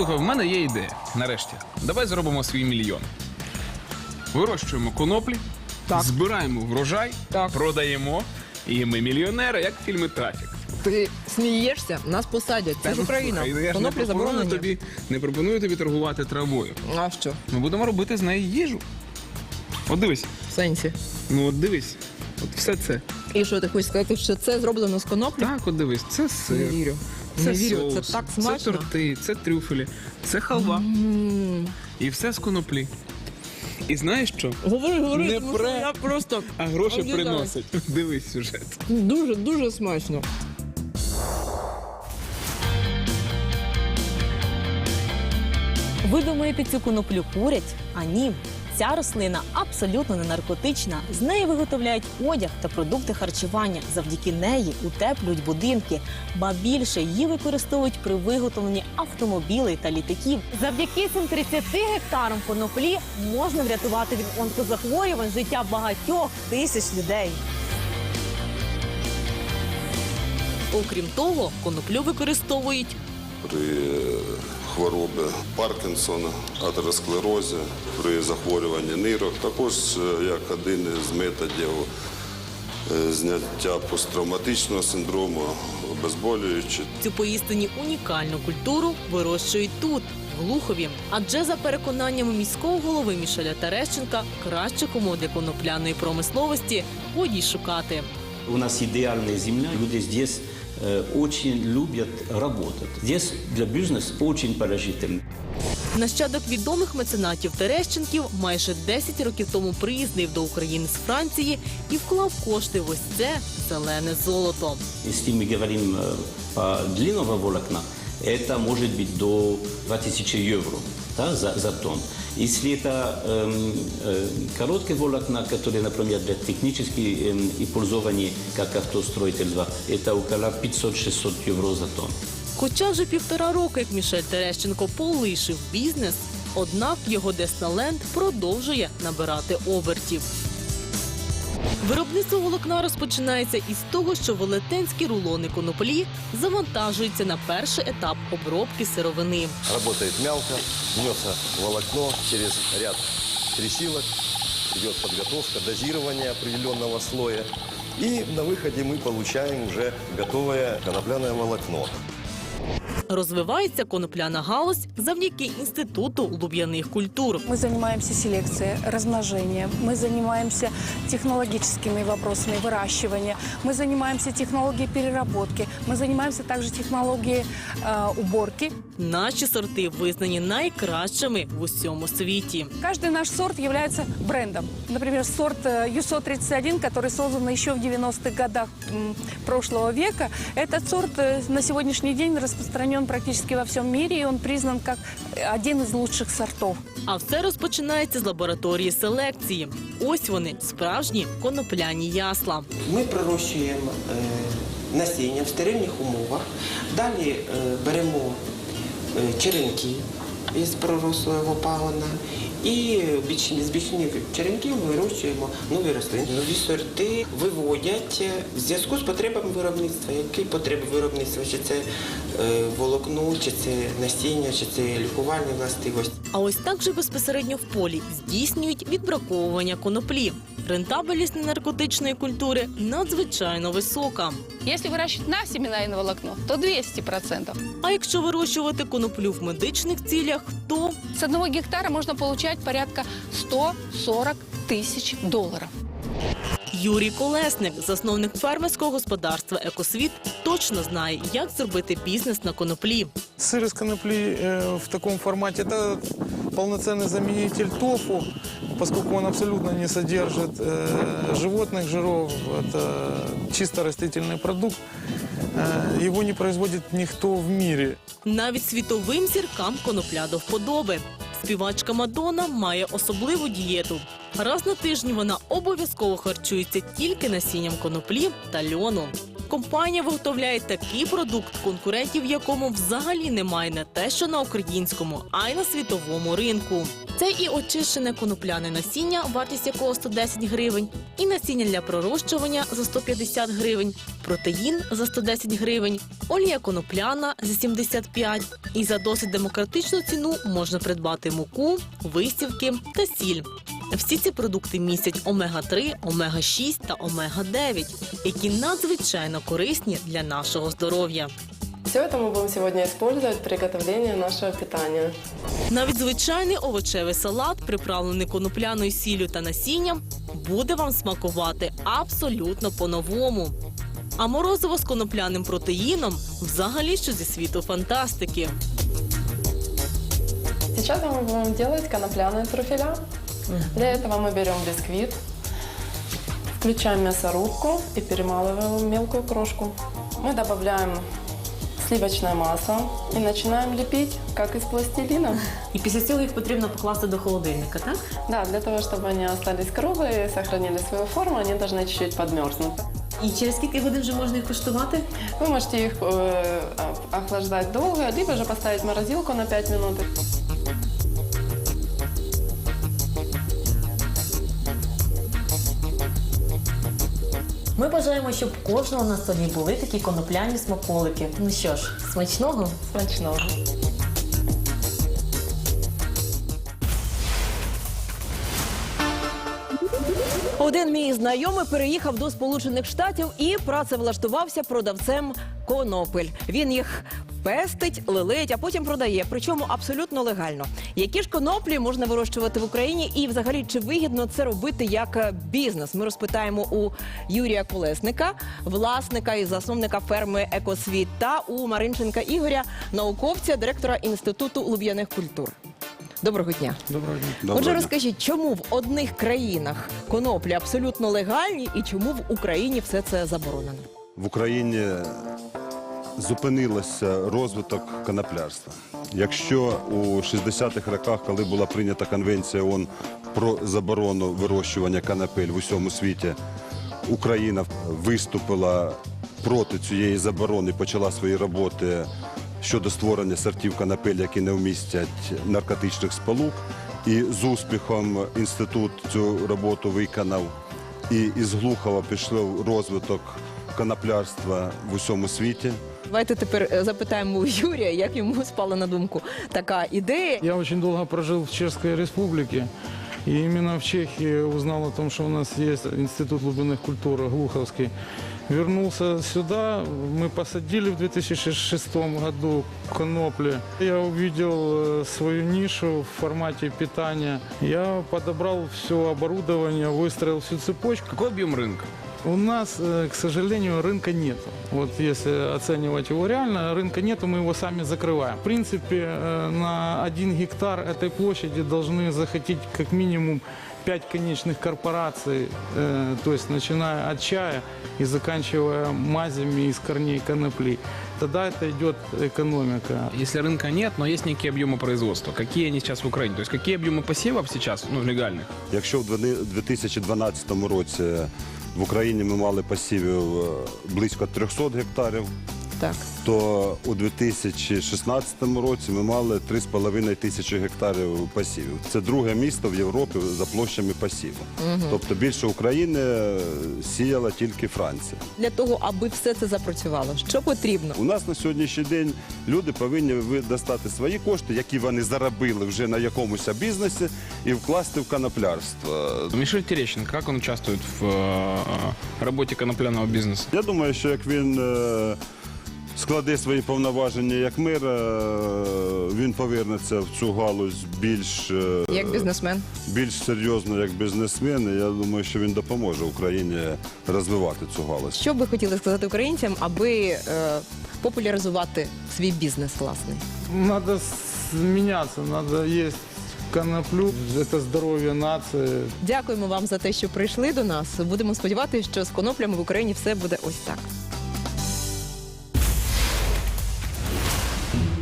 Слухай, в мене є ідея. Нарешті. Давай зробимо свій мільйон. Вирощуємо коноплі, Так. збираємо врожай, Так. продаємо. І ми мільйонери, як в фільмі Трафік. Ти смієшся, нас посадять. Це ж Україна. слухай, я ж не Коноплі пропоную заборонені. тобі, не пропоную тобі торгувати травою. А що? Ми будемо робити з неї їжу. От дивись, В сенсі. ну от дивись, от все це. І що ти хочеш сказати, що це зроблено з коноплі? Так, от дивись, це Не сир, вірю. Це Не вірю, соус, це так смачно. Це торти, це трюфелі, це халва. І все з коноплі. І знаєш що? Говори, говори, Не тому що пре. я просто А гроші Об'їдаю. приносить. Дивись сюжет. дуже, дуже смачно. Ви думаєте, цю коноплю курять? А ні. Ця рослина абсолютно не наркотична. З неї виготовляють одяг та продукти харчування. Завдяки неї утеплюють будинки, ба більше її використовують при виготовленні автомобілей та літаків. Завдяки цим 30 гектарам коноплі можна врятувати від онкозахворювань життя багатьох тисяч людей. Окрім того, коноплю використовують при хворобі Паркінсона, атеросклерозі, при захворюванні нирок. Також е, як один із методів е, зняття посттравматичного синдрому, обезболюючи. Цю поістині унікальну культуру вирощують тут, в Глухові. Адже за переконаннями міського голови Мішеля Терещенка, кращих умов для конопляної промисловості годі шукати. У нас идеальная земля. Люди здесь очень любят работать. Здесь для бизнеса очень положительно. Нащадок відомих меценатів Терещенків майже 10 років тому приїздив до України з Франції і вклав кошти в ось це зелене золото. Если мы говорим э, по длинного волокна, это может быть до 2000 евро да, за, за тонн. Если это эм, э, короткие волокна, которые, например, для технического эм, использования, как автостроительство, это около 500-600 евро за тонн. Хоча вже півтора року, як Мішель Терещенко полишив бізнес, однак його Десналенд продовжує набирати обертів. Виробництво волокна розпочинається із того, що велетенські рулони коноплі завантажуються на перший етап обробки сировини. Работает мялка, мнется волокно через ряд трясилок, идет подготовка, дозирование определенного слоя. И на выходе мы получаем уже готовое конопляное волокно. Розвивається конопляна галузь завдяки інституту луб'яних культур. Мы занимаемся селекцией, размножением, мы занимаемся технологическими вопросами выращивания, мы занимаемся технологией переработки, мы занимаемся также технологией э, уборки. Наші сорти визнані найкращими в усьому світі. Каждый наш сорт является брендом. Например, сорт э, ЮСО-31, который создан еще в 90-х годах м, прошлого века, этот сорт э, на сегодняшний день распространен практически во всем мире, и он признан как один из лучших сортов. А все розпочинається з лабораторії селекції. Ось вони справжні конопляні ясла. Ми пророщуємо е, насіння в стерильних умовах. Далі е, беремо е, черенки із пророслого пагона і бічні, з бічних черенків вирощуємо нові рослини. Нові сорти виводять в зв'язку з потребами виробництва. Які потреби виробництва? Чи це е, волокно, чи це насіння, чи це лікувальні властивості. А ось так же безпосередньо в полі здійснюють відбраковування коноплі. Рентабельність ненаркотичної культури надзвичайно висока. Если выращивать на семенное волокно, то 200%. А якщо вирощувати коноплю в медичних цілях, то С одного гектара можно получать порядка 140 тысяч долларов. Юрій Колесник, засновник фермерського господарства Екосвіт, точно знає, як зробити бізнес на коноплі. Сыр из конопли э, в таком формате – это полноценный заменитель тофу, поскольку он абсолютно не содержит э, животных жиров. Это чисто растительный продукт. Э, его не производит никто в мире. Навіть світовим зіркам конопля до вподоби. Співачка Мадонна має особливу дієту. Раз на тиждень вона обов'язково харчується тільки насінням коноплі та льону. компанія виготовляє такий продукт, конкурентів якому взагалі немає не те, що на українському, а й на світовому ринку. Це і очищене конопляне насіння, вартість якого 110 гривень, і насіння для пророщування за 150 гривень, протеїн за 110 гривень, олія конопляна за 75 і за досить демократичну ціну можна придбати муку, висівки та сіль. Всі ці продукти містять омега-3, омега-6 та омега-9, які надзвичайно корисні для нашого здоров'я. Все это мы будем сегодня использовать в приготовлении нашего питания. Навіть звичайний овочевий салат, приправлений конопляною сіллю та насінням, буде вам смакувати абсолютно по-новому. А морозиво з конопляним протеїном взагалі що зі світу фантастики. Сейчас мы будем делать конопляные трюфеля. Для этого мы берем бисквит, включаем мясорубку и перемалываем в мелкую крошку. Мы добавляем сливочное масло и начинаем лепить, как из пластилина. І після цього їх потрібно покласти до холодильника, так? Да, для того, чтобы они остались круглые и сохранили свою форму, они должны чуть-чуть подмерзнуть. І через скільки годин вже можна їх куштувати? Вы можете их э, охлаждать долго, либо же поставить в морозилку на 5 минут. Ми бажаємо, щоб кожного на столі були такі конопляні смаколики. Ну що ж, смачного? Смачного. Один мій знайомий переїхав до Сполучених Штатів і працевлаштувався продавцем конопель. Він їх пестить, лелить, а потім продає. Причому абсолютно легально. Які ж коноплі можна вирощувати в Україні, і взагалі чи вигідно це робити як е, бізнес? Ми розпитаємо у Юрія Колесника, власника і засновника ферми Екосвіт, та у Маринченка Ігоря, науковця, директора інституту луб'яних культур. Доброго дня. Доброго дня. Доброго Отже, дня. розкажіть, чому в одних країнах коноплі абсолютно легальні і чому в Україні все це заборонено? В Україні зупинилося розвиток коноплярства. Якщо у 60-х роках, коли була прийнята конвенція ООН про заборону вирощування канапель в усьому світі, Україна виступила проти цієї заборони, почала свої роботи щодо створення сортів канапель, які не вмістять наркотичних сполук. І з успіхом інститут цю роботу виконав. І із Глухова пішов розвиток коноплярства в усьому світі. Давайте тепер е, запитаємо у Юрія, як йому спала на думку така ідея. Я очень долго прожил в Чешской Республике. И именно в Чехии узнал о том, что у нас есть Институт глубинных культур Глуховский. Вернулся сюда, мы посадили в 2006 году конопли. Я увидел э, свою нишу в формате питания. Я подобрал все оборудование, выстроил всю цепочку. Какой объем рынка? У нас, э, к сожалению, рынка нет. Вот если оценивать его реально, рынка нету, мы его сами закрываем. В принципе, э, на один гектар этой площади должны захотеть как минимум пять конечных корпораций, э, то есть начиная от чая и заканчивая мазями из корней конопли. Тогда это идет экономика. Если рынка нет, но есть некие объемы производства. Какие они сейчас в Украине? То есть какие объемы посевов сейчас, ну, легальных? Якщо в 2012 році в Україні ми мали посівів е, близько 300 гектарів, Так. то у 2016 році ми мали 3,5 тисячі гектарів посівів. Це друге місто в Європі за площами посіву. Тобто більше України е, сіяла тільки Франція. Для того, аби все це запрацювало, що потрібно? У нас на сьогоднішній день люди повинні ви- достати свої кошти, які вони заробили вже на якомусь бізнесі, і вкласти в коноплярство. Мишель Терещенко, как он участвует в э, работе конопляного бизнеса? Я думаю, що як він е, складе свої повноваження як мир, е, він повернеться в цю галузь більш, е, Як бізнесмен? більш серйозно як бізнесмен. І Я думаю, що він допоможе Україні розвивати цю галузь. Що б ви хотіли сказати українцям, аби е, популяризувати свій бізнес власний? Надо меняться, надо есть коноплю. Это здоровье нации. Дякуємо вам за те, що прийшли до нас. Будемо сподіватися, що з коноплями в Україні все буде ось так.